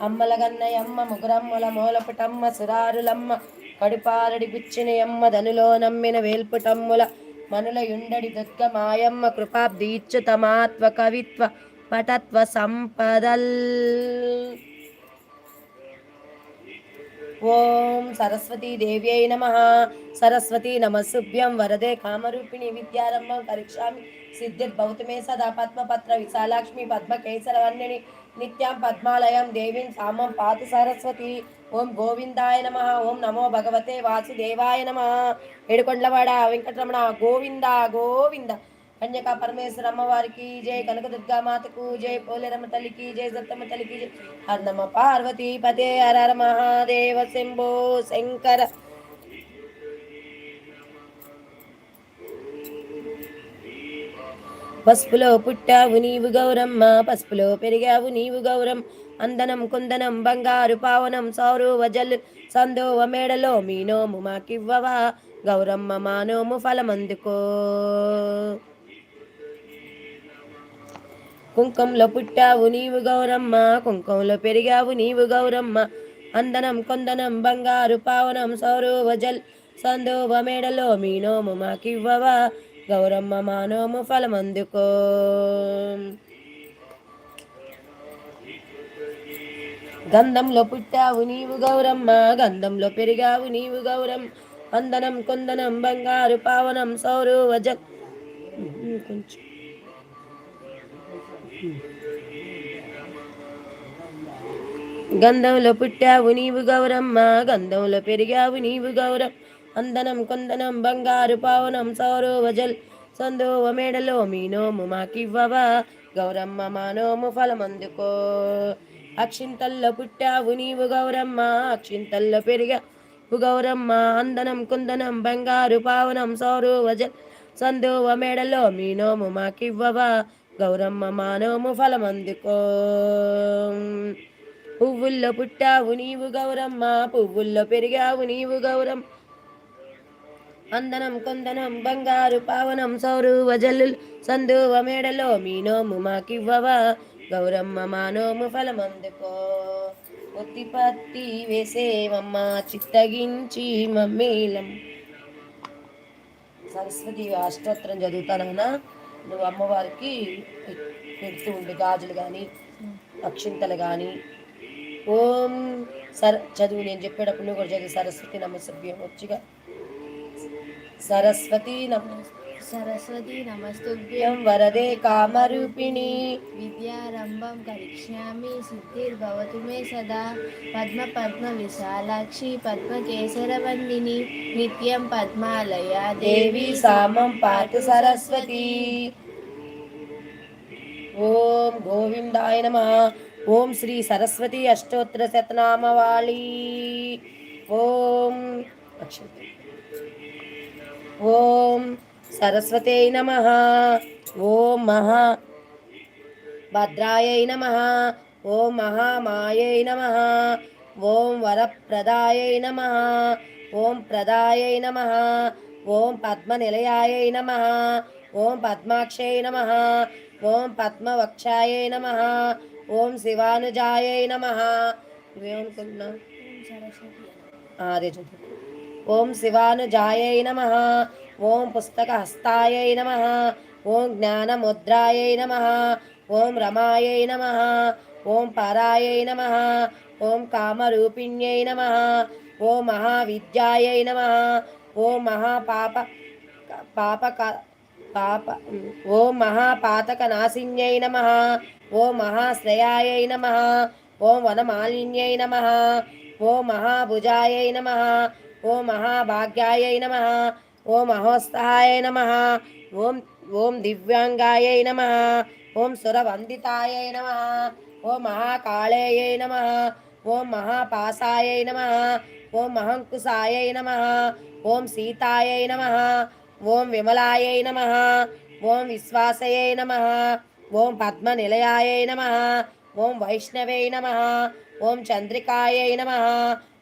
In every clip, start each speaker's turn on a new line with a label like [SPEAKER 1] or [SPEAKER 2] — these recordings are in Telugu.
[SPEAKER 1] అమ్మల గన్నయమ్మ ముగురమ్మల మూలపుటమ్మ సురారులమ్మ కడుపారడి గుచ్చినయమ్మ ధనులో నమ్మిన వేల్పుటమ్ముల మనుల యుండడి దుర్గ మాయమ్మ కృపాబ్దీచ్యుతమాత్వ కవిత్వ పటత్వ సంపదల్ ఓం సరస్వతీ దేవ్యై నమ. సరస్వతీ నమస్సుభ్యం వరదే. కామరూపిణి విద్యారంభం కరిక్షామి సిద్ధిర్భౌతమే సదా పద్మపత్ర విశాలాక్ష్మి పద్మ కేసరవర్ణిని నిత్యం పద్మాలయం దేవీం సామం పాతు సరస్వతి. ఓం గోవిందాయ నమ. ఓం నమో భగవతే వాసుదేవాయ నమ. ఏడుకొండలవాడ వెంకటరమణ గోవింద గోవింద. కన్యకా పరమేశ్వర అమ్మవారికి జై కనకదుర్గా మాతకు జై పోలేరమ్మ తల్లికి జై సత్తమ్మ తల్లికి జై హర పార్వతి పార్వతీ పదే హర మహాదేవ శంభో శంకర. పసుపులో పుట్టావు నీవు గౌరమ్మ పసుపులో పెరిగావు నీవు గౌరం అందనం కుందనం బంగారు పావనం సౌరు వజల్ సందోవ మేడలో మీ నోము మాకివ్వవా. గౌరమ్మ మా నోము ఫలమందుకో. కుంకంలో పుట్టావు నీవు గౌరమ్మ కుంకంలో పెరిగావు నీవు గౌరమ్మ. అందనం కొందనం బంగారు పావనం సౌరు వజల్ సందోవ మేడలో మీ నోము మాకివ్వవా? గౌరమ్మ మానోము ఫలమందుకో. గంధంలో పుట్టావు నీవు గౌరమ్మ గంధంలో పెరిగావు నీవు గౌరం అందనం కొందనం బంగారు పావనం సౌరవజల్ కొంచెం గంధంలో పుట్టావు నీవు గౌరమ్మ గంధంలో పెరిగావు నీవు గౌరం అందనం కొందనం బంగారు పావనం సౌరు వజల్ సందోవ మేడలో మీ నోము మాకివ్వవా? గౌరమ్మ మా నోము ఫలమందుకో. అక్షింతల్లో పుట్టావు నీవు గౌరమ్మ అక్షింతల్లో పెరిగావు గౌరమ్మ. అందనం కుందనం బంగారు పావనం సౌరు వజల్ సందోవ మేడలో మీ నోము మాకివ్వవా? గౌరమ్మ మానవము ఫలమందుకో. పువ్వుల్లో పుట్టావు నీవు గౌరమ్మ పువ్వుల్లో పెరిగావు నీవు గౌరం అందనం కొందనం బంగారు పావనం సౌరు జల్లు సందువ మేడలో మీ నోము మాకివ్వవా. గౌరమ్మ మా నోము ఫలమందుకో. ఒత్తి పత్తి వేసేవమ్మ చిత్తగించి మమ్మీలం. సరస్వతి అష్టోత్తరం చదువుతానన్నా నువ్వు అమ్మవారికి పెడుతూ ఉండు గాజులు కానీ అక్షింతలు కానీ ఓం సర చదువు నేను చెప్పేటప్పుడు నువ్వు కూడా చదివి. సరస్వతి నమస్భ్యం వచ్చిగా సరస్వతి నమ
[SPEAKER 2] సరస్వతి నమస్తుభ్యం.
[SPEAKER 1] వరదే కామరూపిణి.
[SPEAKER 2] విద్యారంభం కరిష్యామి సిద్ధిర్భవతు మే సదా. పద్మ పద్మ విశాలాక్షి పద్మకేసరవందిని నిత్యం పద్మాలయ
[SPEAKER 1] దేవి సామం పాతు సరస్వతి. ఓం గోవిందాయ నమ. ఓం శ్రీ సరస్వతి అష్టోత్తర శతనామవాలి ఓం. ఓం సరస్వతే నమ ఓం మహా భద్రాయై నమ ఓం మహామాయై నమ ఓం వరప్రదాయై నమ ఓం ప్రదాయై నమ ఓం పద్మనిలయాయై నమ ఓం పద్మాక్షై నమ ఓం పద్మవక్షాయై నమ ఓం శివానుజాయై నమ నువ్వేమనుకుంటున్నావు అదే చదువు ఓం శివానుజాయై నమ ఓం పుస్తకహస్తాయై నమ ఓం జ్ఞానముద్రాయై నమ ఓం రమాయై నమ ఓం పరాయై నమ ఓం కామరూపిణ్యై నమ ఓం మహావిద్యాయై నమ ఓం మహాపాప పాపక పాప ఓం మహాపాతకనాశిన్యై నమ ఓం మహాశ్రయాయై నమ ఓం వనమాలిన్యై నమ ఓం మహాభుజాయై నమ ఓం మహాభాగ్యాయై నమ ఓం ఓం ఓం దివ్యాంగాయై నమ ఓం సురవందితాయ నమ ఓం మహాకాళేయై నమ ఓం మహాపాసాయై నమ ఓం మహంకుశాయై నమ ఓం సీతాయై నమ ఓం విమలాయై నమ ఓం విశ్వాసయై నమ ఓం పద్మనిలయాయై నమ ఓం వైష్ణవై నమ ఓం చంద్రికాయై నమ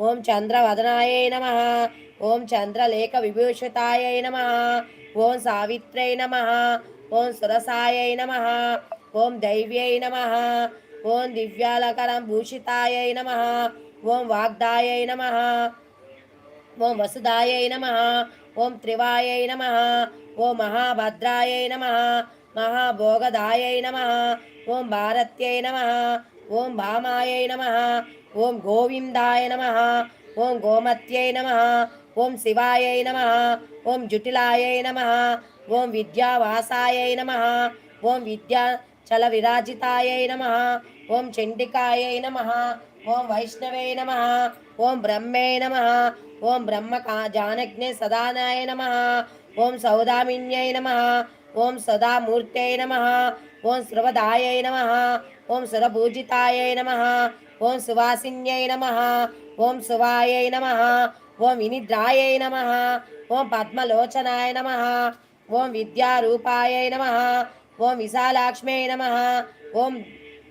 [SPEAKER 1] ఓం చంద్రవదనాయై నమ ఓం చంద్రలేఖ విభూషితాయ నమ ఓం సావిత్రై నమ ఓం సురసాయ నమ ఓం దైవ్యై నమ ఓం దివ్యాలకరం భూషితాయ నమ ఓం వాగ్దాయ నమ ఓం వసుదాయ నమ ఓం త్రివాయ నమ ఓం మహాభద్రాయ నమ మహాభోగదాయ నమ ఓం భారత్యై నమ ఓం భామాయ నమ ఓం గోవిందాయ నమ ఓం గోమత్యై నమ ఓం శివాయై నమ ఓం జుటిలాయై నమ ఓం విద్యావాసాయై నమ ఓం విద్యా చల విరాజితాయై నమ ఓం చండికాయై నమ ఓం వైష్ణవే నమ ఓం బ్రహ్మే నమ ఓం బ్రహ్మ జానజ్ఞే సదానాయ నమ ఓం సౌదామిన్యై నమ ఓం సదామూర్తై నమ ఓం శ్రవదాయై నమ ఓం సురభూజితాయై నమ ఓం సువాసిన్యై నమ ఓం శివాయై నమ ఓం వినిద్రాయ నమ ఓం పద్మలోచనాయ నమ ఓం విద్యారూపాయ నమ ఓం విశాలాక్ష్మ్యై నమ ఓం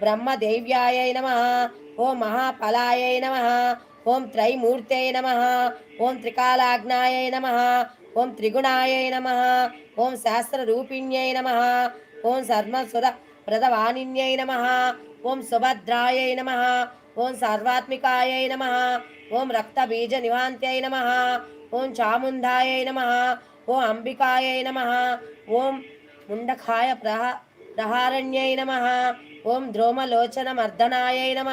[SPEAKER 1] బ్రహ్మదేవ్యాయ నమ ఓం మహాఫలాయ నమ ఓం త్రైమూర్తై నమ ఓం త్రికాలాగ్నాయై నమ ఓం త్రిగుణాయ నమ ఓం శాస్త్రరూపిణ్యై నమ ఓం సర్వసుర ప్రదవాణిన్యై నమ ఓం సుభద్రాయ నమ ఓం సర్వాత్మికాయై నమ ఓం రక్తబీజ నివాంత్యై నమ ఓం చాముండాయై నమ ఓం అంబికాయై నమ ఓం ముండకాయ ప్రహ ప్రహారణ్యై నమ ఓం ద్రోమలోచనమర్దనాయై నమ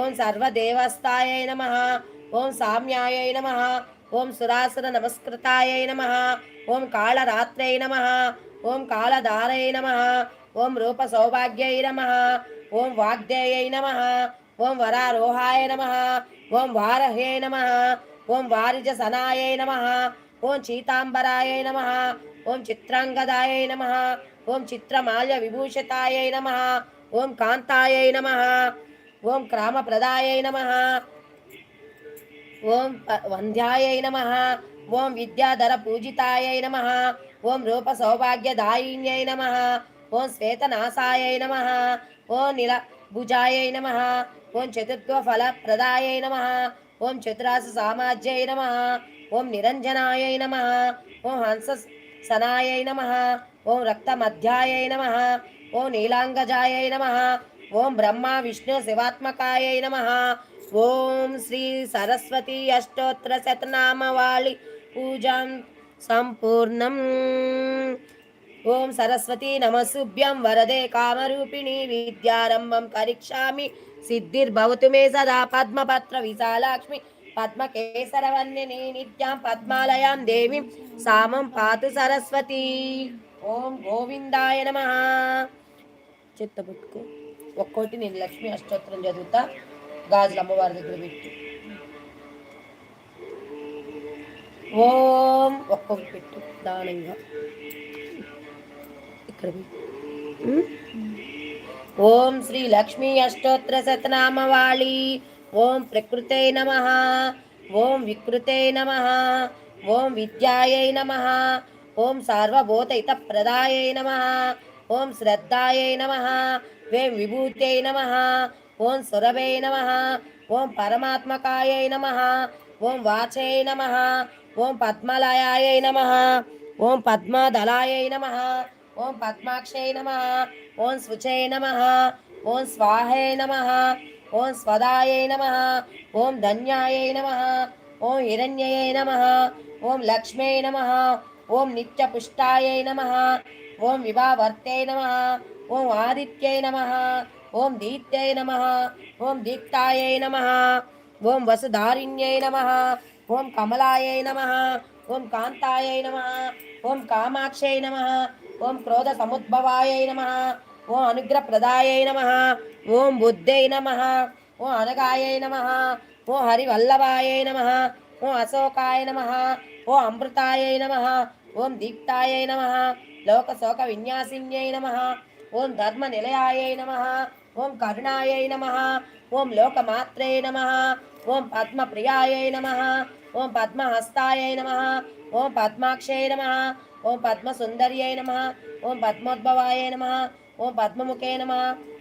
[SPEAKER 1] ఓం సర్వదేవస్థాయై నమ ఓం సామ్యాయై నమ ఓం సురాసుర నమస్కృతాయై నమ ఓం కాళరాత్రై నమ ఓం కాళధారై నమ ఓం రూప సౌభాగ్యై నమ ఓం వాగ్దేయై నమ ఓం వరారోహాయ నమ ఓం వారహే నమ ఓం వారిజ సనాయై నమ ఓం చీతాంబరాయై నమ ఓం చిత్రాంగదాయై నమ ఓం చిత్రమాల్య విభూషితాయై నమ ఓం కాంతాయై నమ ఓం క్రామప్రదాయై నమ ఓం ప- వంధ్యాయై నమ ఓం విద్యాధర పూజితాయై నమ ఓం రూప సౌభాగ్యదాయిన్యై నమ ఓం శ్వేతనాసాయై నమ ఓం నిల భుజాయై నమ. ఓం చతుర్త్వ ఫల ప్రదాయై నమ. ఓం చతురాస సామాజ్యై నమ. ఓం నిరంజనాయై నమ. ఓం హంస సనాయై నమ. ఓం రక్తమధ్యాయై నమ. ఓం నీలాంగజాయై నమ. ఓం బ్రహ్మ విష్ణు శివాత్మకాయై నమ. ఓం శ్రీ సరస్వతి అష్టోత్తర శతనామవాళి పూజాం సంపూర్ణం. ఓం సరస్వతి నమస్సుభ్యం వరదే కామరూపిణి విద్యారంభం కరిష్యామి సిద్ధిర్భవతు మే సదా పద్మపత్ర విశాలాక్ష్మి. పద్మకేసరవన్యని నిత్యాం పద్మాలయాం దేవీం. సామం పాతు సరస్వతి. ఓం గోవిందాయ నమ. చిత్తబుట్టుకు ఒక్కోటి నేను లక్ష్మి అష్టోత్తరం చదువుతా. గాజుల అమ్మవారి దగ్గర పెట్టి. ఓం ఒక్కొక్కటి పెట్టు దానంగా. ఓం శ్రీ లక్ష్మీ అష్టోత్తర సతనామవాళి. ఓం ప్రకృతే నమ. ఓం వికృతే నమ. ఓం విద్యాయై నమ. ఓం సార్వభూత హిత ప్రదాయై నమ. ఓం శ్రద్ధాయై నమ. వేం విభూత్యై నమ. ఓం సురభై నమ. ఓం పరమాత్మకాయై నమ. ఓం వాచై నమ. ఓం పద్మలయాయై నమ. ఓం పద్మదలాయై నమ. ఓం పద్మాక్షై నమ ఓం శుచై నమ ఓం స్వాహై నమ ఓం స్వదాయై నమ ఓం ధన్యాయై నమ ఓం హిరణ్యయై నమ ఓం లక్ష్మై నమ ఓం నిత్యపుష్టాయై నమ ఓం విభావర్తే నమ ఓం ఆదిత్యై నమ ఓం దీప్త్యై నమ ఓం దీప్తాయై నమ ఓం వసుధారిణ్యై నమ ఓం కమలాయై నమ ఓం కాంతాయై నమ ఓం కామాక్షై నమ ఓం క్రోధ సముద్భవాయ నమ ఓం అనుగ్రహ ప్రదాయ నమ ఓం బుద్ధై నమ ఓం అనగాయ నమ ఓం హరివల్లభాయ నమ ఓం అశోకాయ నమ ఓం అమృతాయ నమ ఓం దీప్తాయ నమ లోకశోక విన్యాసిన్యై నమ ఓం ధర్మ నిలయాయ నమ ఓం కరుణాయ నమ ఓం లోకమాత్రే నమ ఓం పద్మప్రియాయై నమ ఓం పద్మహస్తాయ నమ ఓం పద్మాక్షయ నమ ఓం పద్మసుందర్యై నమ ఓం పద్మోద్భవాయ నమ ఓం పద్మముఖే నమ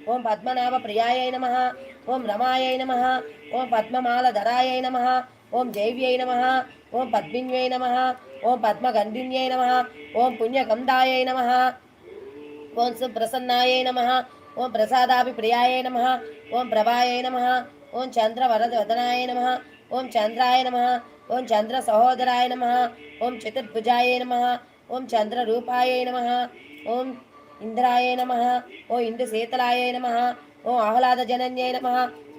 [SPEAKER 1] ఓం పద్మనాభ ప్రియాయై నమ ఓం రమాయై నమ ఓం పద్మమాలధరాయై నమ ఓం జైవ్యై నమ ఓం పద్మిన్యై నమ ఓం పద్మగంధిన్యై నమ ఓం పుణ్యగంధాయై నమ ఓం సుప్రసన్నాయై నమ ఓం ప్రసాదాభి ప్రియాయ నమ ఓం ప్రభాయ నమ ఓం చంద్ర వరద వదనాయ నమ ఓం చంద్రాయ నమ ఓం చంద్ర సహోదరాయ నమ ఓం చతుర్భుజాయ నమ ఓం చంద్ర రూపాయ నమ ఓం ఇంద్రాయ నమ ఓ ఇందు శీతలాయ నమ ఓం ఆహ్లాద జనన్యై నమ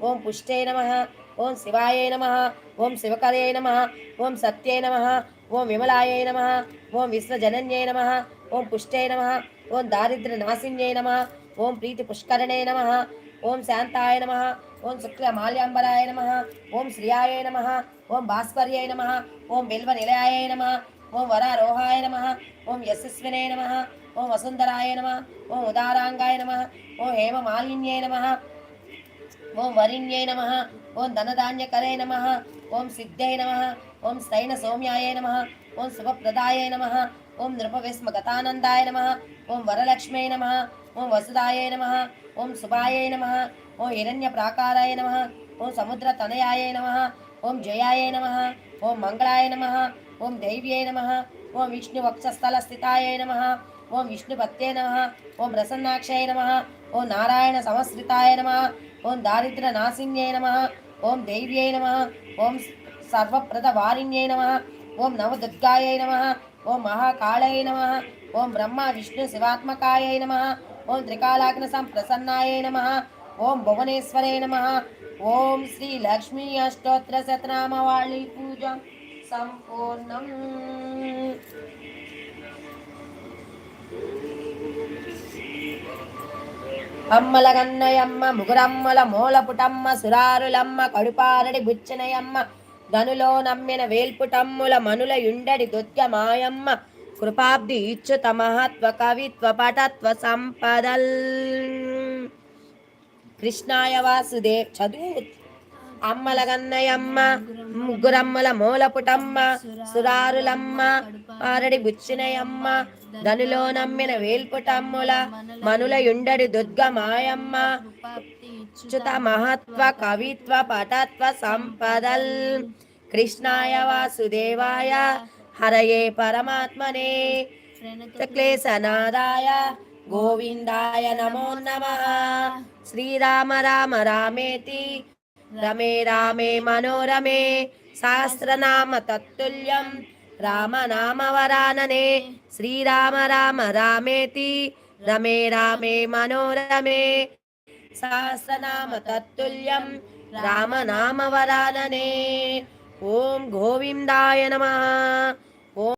[SPEAKER 1] ఓం పుష్టే నమ ఓం శివాయ నమ ఓం శివకరే నమ ఓం సత్యే నమ ఓం విమలాయ నమ ఓం విశ్వజనన్యై నమ ఓం పుష్టే నమ ఓం దారిద్ర్య నాశిన్యై నమ ఓం ప్రీతి పుష్కరణే నమ ఓం శాంతాయ నమ ఓం శుక్ల మాల్యాంబరాయ నమ ఓం శ్రియాయ నమ ఓం భాస్కర్యాయ నమ ఓం బిల్వ నిలయాయ నమ ఓం వరారోహాయ నమ ఓం యశస్వినే నమ ఓం వసుంధరాయ నమ ఓం ఉదారాంగాయ నమ ఓం హేమమాలిన్యై నమ ఓం వరిణ్యై నమ ఓం ధనధాన్యకరే నమ ఓం సిద్ధ్యై నమ ఓం స్థైన సౌమ్యాయ నమ ఓం శుభప్రదాయ నమ ఓం నృపవిస్మగతానందాయ నమ ఓం వరలక్ష్మై నమ ఓం వసుదాయ నమ ఓం శుభాయ నమ ఓం హిరణ్య ప్రాకారాయ నమ ఓం సముద్ర తనయాయ నమ ఓం జయాయ నమ ఓం మంగళాయ నమ ఓం దైవ్యై నమ ఓం విష్ణు వక్షస్థల స్థితాయ నమ ఓం విష్ణుపత్యే నమ ఓం ప్రసన్నాక్షయ నమ ఓం నారాయణ సమశ్రితాయ నమ ఓం దారిద్ర నాశిన్యై నమ ఓం దైవ్యై నమ ఓం సర్వప్రద వారిణ్యై నమ ఓం నవదుర్గాయై నమ ఓం మహాకాళయ నమ ఓం బ్రహ్మ విష్ణు శివాత్మకాయై నమ ఓం త్రికాలాగ్న సంప్రసన్నాయై నమ ఓం భువనేశ్వరే నమ ఓం శ్రీ లక్ష్మీ అష్టోత్తర శతనామవాళి పూజ సంపూర్ణం. అమ్మల గన్నయమ్మ ముగురమ్మల మూలపుటమ్మ సురారులమ్మ కడుపారడి బుచ్చనయమ్మ గనులో నమ్మిన వేల్పుటమ్ముల మనుల యుండడి దొత్య మాయమ్మ కృపాబ్ది ఇచ్చుత మహత్వ కవిత్వ పటత్వ సంపదల్. కృష్ణాయ వాసుదేవ్ చదువు అమ్మల గన్నయమ్మ ముగ్గురమ్మల మూలపుటమ్మ సురారులమ్మ ఆరడి బుచ్చినయమ్మ దనులో నమ్మిన వేల్పుటమ్ముల మనుల యుండడి దుర్గ మాయమ్మ చుత మహత్వ కవిత్వ పటత్వ సంపదల్. కృష్ణాయ వాసుదేవాయ హరయే పరమాత్మనే. క్లేశనాదాయ గోవిందాయ నమో నమ. శ్రీరామ రామ రామేతి రమే రామే మనోరమే సహస్రనామ తత్తుల్యం రామనామవరాననే శ్రీరామ రామ రామేతి రమే రామే మనోరమే సహస్రనామ తత్తుల్యం రామనామవరాననే. ఓం గోవిందాయ నమ ఓం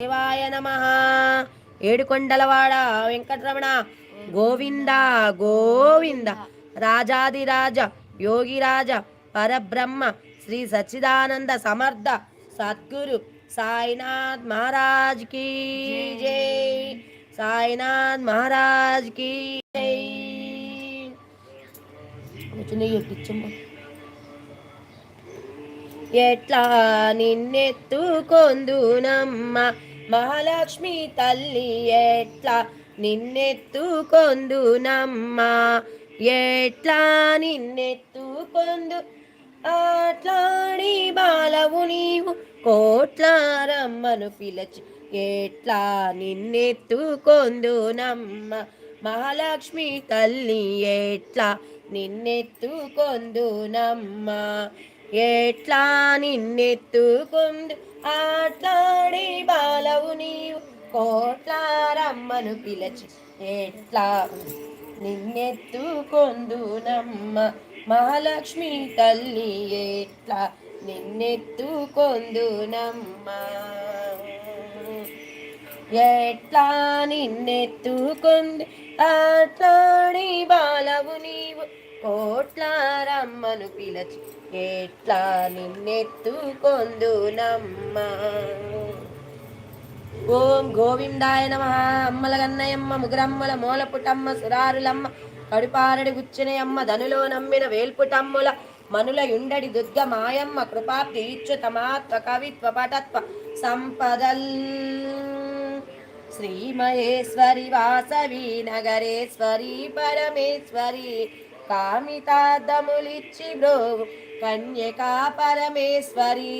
[SPEAKER 1] దేవాయ నమ. ఏడుకొండలవాడ వెంకటరమణ గోవింద గోవింద రాజాదిరాజ యోగిరాజ పరబ్రహ్మ శ్రీ సచ్చిదానంద సమర్థ సద్గురు సాయినాథ్ మహారాజ్ కీ జై. సాయినాథ్ మహారాజ్ కీ జై. ఎట్లా నిన్నెత్తుకొందునమ్మ? మహాలక్ష్మి తల్లి ఎట్లా నిన్నెత్తుకొందునమ్మ? ఎట్లా నిన్నెత్తుకొందు? ఆట్లాడి బాలవు నీవు కోట్లారమ్మను పిలచి. ఎట్లా నిన్నెత్తుకొందు నమ్మ? మహాలక్ష్మి తల్లి ఎట్లా నిన్నెత్తుకొందునమ్మ ఎట్లా నిన్నెత్తుకొందు? ఆట్లాడి బాలవు నీవు కోట్లారమ్మను పిలచి. ఎట్లా నిన్నెత్తుకొందునమ్మ మహాలక్ష్మి తల్లి ఎట్లా నిన్నెత్తుకొందునమ్మ. ఎట్లా నిన్నెత్తుకొంది అట్లాడి బాలవు నీవు. కోట్లారమ్మను పిలచి ఎట్లా నిన్నెత్తుకొందునమ్మ. ఓం గోవిందాయ నమ. అమ్మల గన్నయమ్మ ముగ్గురమ్మల మూలపుటమ్మ సురారులమ్మ కడుపారడి గుచ్చినయమ్మ ధనులో నమ్మిన వేల్పుటమ్ముల మనుల యుండడి దుర్గ మాయమ్మ కృపాప్తి ఇచ్చుతమాత్వ కవిత్వ పటత్వ సంపదల్. శ్రీమహేశ్వరి వాసవి నగరేశ్వరి పరమేశ్వరి కామితార్థములిచ్చి బ్రో కన్యకా పరమేశ్వరి.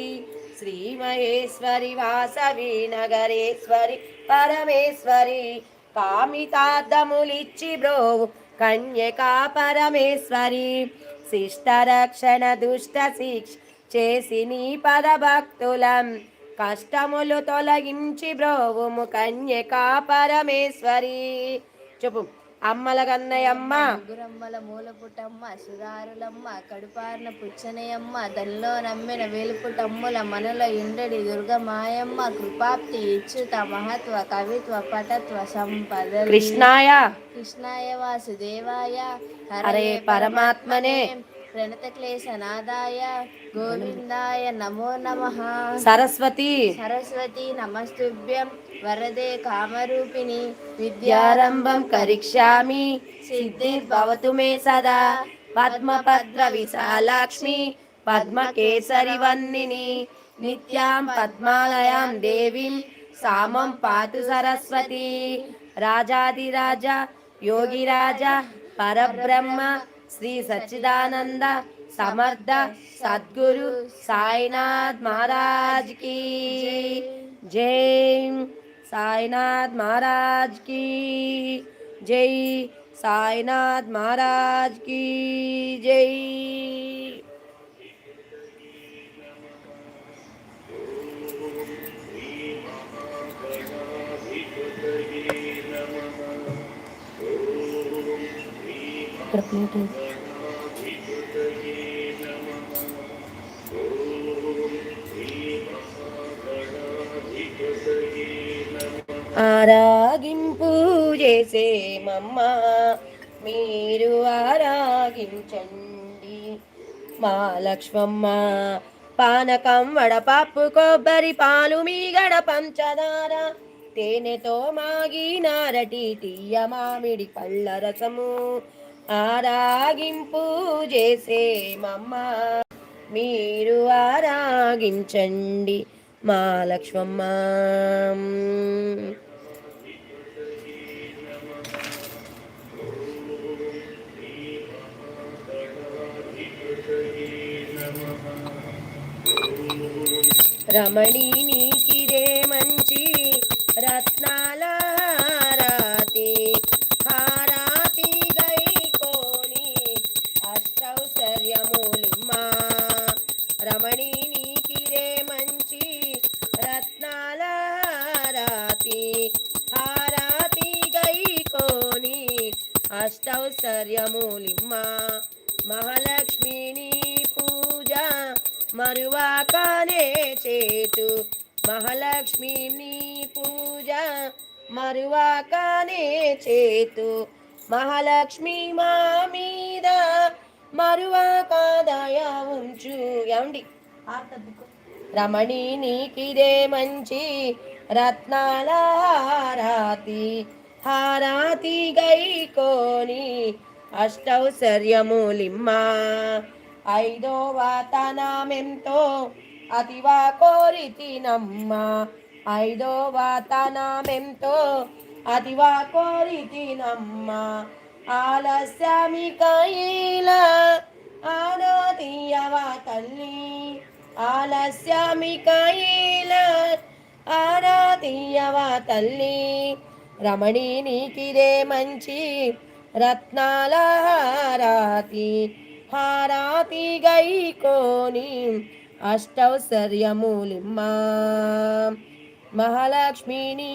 [SPEAKER 1] శ్రీమహేశ్వరి వాసవి నగరేశ్వరి పరమేశ్వరి కామితార్థములిచ్చి బ్రోవు కన్యకా పరమేశ్వరి శిష్ట రక్షణ దుష్ట శిక్ష చేసి నీ పద భక్తులం కష్టములు తొలగించి బ్రోవుము కన్యకా పరమేశ్వరి చెప్పు అమ్మల కన్నయ్యమ్మ
[SPEAKER 2] ముగ్గురమ్మల మూల పుట్టమ్మ సురారులమ్మ కడుపార్న పుచ్చనయమ్మ తనలో నమ్మిన వేలుపుటమ్ముల మనలో ఇండడి దుర్గ మాయమ్మ కృపాప్తి ఇచ్చుత మహత్వ కవిత్వ పటత్వ సంపద
[SPEAKER 1] కృష్ణాయ.
[SPEAKER 2] కృష్ణాయ వాసుదేవాయ.
[SPEAKER 1] హరే పరమాత్మనే.
[SPEAKER 2] ప్రణత క్లేశనాదాయ గోవిందాయ నమో నమః.
[SPEAKER 1] సరస్వతి.
[SPEAKER 2] సరస్వతి నమస్తుభ్యం. వరదే కామరూపిణి
[SPEAKER 1] విద్యారంభం కరిక్ష్యామి సిద్ధిర్భవతు మే సదా. పద్మపద్ర విశాలాక్ష్మి పద్మకేసరి వన్నిని. నిత్యాం పద్మాలయాం దేవిం సామం పాతు సరస్వతి. రాజాదిరాజ యోగిరాజ పరబ్రహ్మ శ్రీ సచ్చిదానంద సమర్థ సద్గురు సాయినాథ్ మహారాజ్కి. జై. साईनाथ महाराज की जय साईनाथ महाराज की जय ఇక్కడ ప్లేట్ ఆరాగింపు చేసేమమ్మ మీరు ఆరాగించండి. మా లక్ష్మమ్మ పానకం వడపప్పు కొబ్బరి పాలు మీగడ పంచదార. తేనెతో మాగినారటి తీయ మామిడి పళ్ళ రసము. ఆరాగింపు చేసేమమ్మ మీరు ఆరాగించండి మా లక్ష్మమ్మ. రమణి నీకిదే మంచి రత్నాల హారాతి హారాతి గైకోని అష్టౌసర్యమూలిమ్మ. రమణి నీకిదే మంచి రత్నాల హారాతి హారాతి గైకోని అష్టౌసర్యమూలిమ్మ. మహాలక్ష్మిని పూజ మరువాకనే చేతు మహాలక్ష్మిని పూజ మరువాకనే చేతు మహాలక్ష్మి మా మీద మరువాక దయ ఉంచు. ఏమండి? రమణి నీకిదే మంచి రత్నాల హారాతి హారాతి గైకోని అష్టౌసర్యములిమ్మ. ఐదో వాతనామెంతో అతివా కోరితినమ్మ ఐదో వాతనామెంతో అతివా కోరితినమ్మ ఆలస్యమికైల ఆరాధియవా తల్లి. ఆలస్యమికైల ఆరాధియవా తల్లి. రమణి నీకిదే మంచి రత్నాల హారాతి హారాతి గైకోని అష్టౌసర్యమూలిమ్మ మహాలక్ష్మిని